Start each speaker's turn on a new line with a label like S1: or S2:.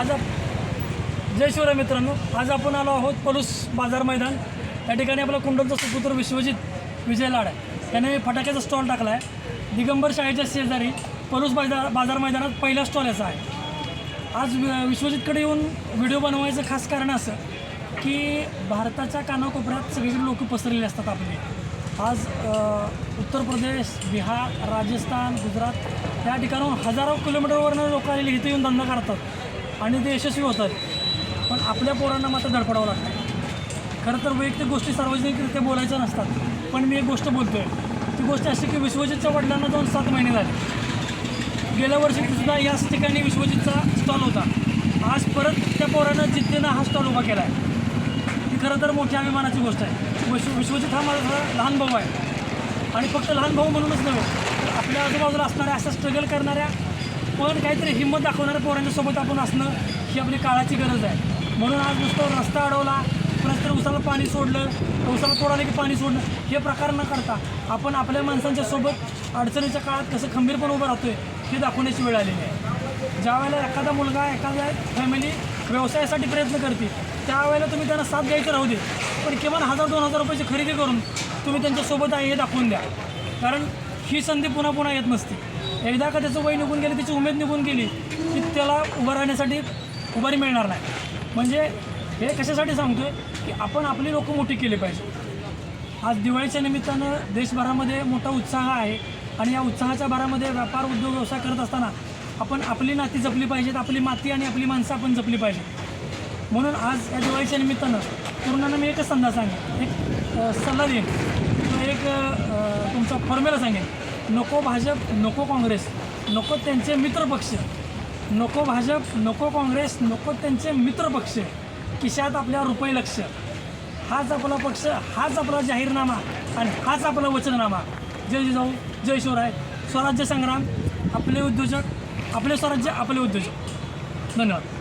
S1: आज जय शिवराय मित्रांनो आज आपण आलो आहोत पलूस बाजार मैदान. या ठिकाणी आपला कुंडलचा सुपुत्र विश्वजित विजय लाड आहे त्याने फटाक्याचा स्टॉल टाकला आहे दिगंबर शाळेच्या शेजारी पलूस बाजार बाजार मैदानात पहिला स्टॉल याचा आहे. आज विश्वजितकडे येऊन व्हिडिओ बनवायचं खास कारण असं की भारताच्या कानाकोपऱ्यात सगळीकडे लोक पसरलेले असतात आपले. आज उत्तर प्रदेश बिहार राजस्थान गुजरात या ठिकाणाहून हजारो किलोमीटरवरनं लोक आलेले इथे येऊन धंदा करतात. आणि ते यशस्वी होतात. पण आपल्या पोरांना मात्र धडपडावं लागतं. खरं तर वैयक्तिक गोष्टी सार्वजनिकरित्या बोलायच्या नसतात. पण मी एक गोष्ट बोलतो आहे ती गोष्ट अशी की विश्वजितच्या वडिलांना जाऊन सात महिने झाले. गेल्या वर्षीसुद्धा याच ठिकाणी विश्वजितचा स्टॉल होता. आज परत त्या पोरानं जिद्दीनं हा स्टॉल उभा केला आहे ही खरं तर मोठ्या अभिमानाची गोष्ट आहे. विश्व विश्वजित हा माझा लहान भाऊ आहे. आणि फक्त लहान भाऊ म्हणूनच नव्हे तर आपल्या आजूबाजूला असणाऱ्या अशा स्ट्रगल करणाऱ्या पण काहीतरी हिंमत दाखवणाऱ्या पोरांच्या सोबत आपण असणं ही आपली काळाची गरज आहे. म्हणून आज नुसतं रस्ता अडवला तर उसाला पाणी सोडलं उसाला तोडाले की पाणी सोडलं हे प्रकार न करता आपण आपल्या माणसांच्या सोबत अडचणीच्या काळात कसं खंबीरपणे उभं राहतोय हे दाखवण्याची वेळ आलेली आहे. ज्या वेळेला एखादा मुलगा एखादा फॅमिली व्यवसायासाठी प्रयत्न करते त्यावेळेला तुम्ही त्यांना साथ द्यायचं राहू दे पण किमान हजार दोन हजार रुपयाची खरेदी करून तुम्ही त्यांच्यासोबत आहे हे दाखवून द्या. कारण ही संधी पुन्हा पुन्हा येत नसते. एकदा का त्याचं वय निघून गेलं त्याची उमेद निघून गेली की त्याला उभं राहण्यासाठी उभारी मिळणार नाही. म्हणजे हे कशासाठी सांगतोय की आपण आपली लोकं मोठी केली पाहिजे. आज दिवाळीच्या निमित्तानं देशभरामध्ये मोठा उत्साह आहे आणि या उत्साहाच्या भरामध्ये व्यापार उद्योग व्यवसाय करत असताना आपण आपली नाती जपली पाहिजेत आपली माती आणि आपली माणसं आपण जपली पाहिजेत. म्हणून आज या दिवाळीच्या निमित्तानं तरुणांना मी एकच संधा सांगेन. एक सल्ला देईन. किंवा एक तुमचा फॉर्म्युला सांगेन. नको भाजप नको काँग्रेस नको त्यांचे मित्रपक्ष नको भाजप नको काँग्रेस नको त्यांचे मित्रपक्ष किशात आपल्या रुपये लक्ष. हाच आपला पक्ष हाच आपला जाहीरनामा आणि हाच आपला वचननामा. जय जिजाऊ जय शिवराय. स्वराज्य संग्राम आपले उद्योजक आपले स्वराज्य आपले उद्योजक. धन्यवाद.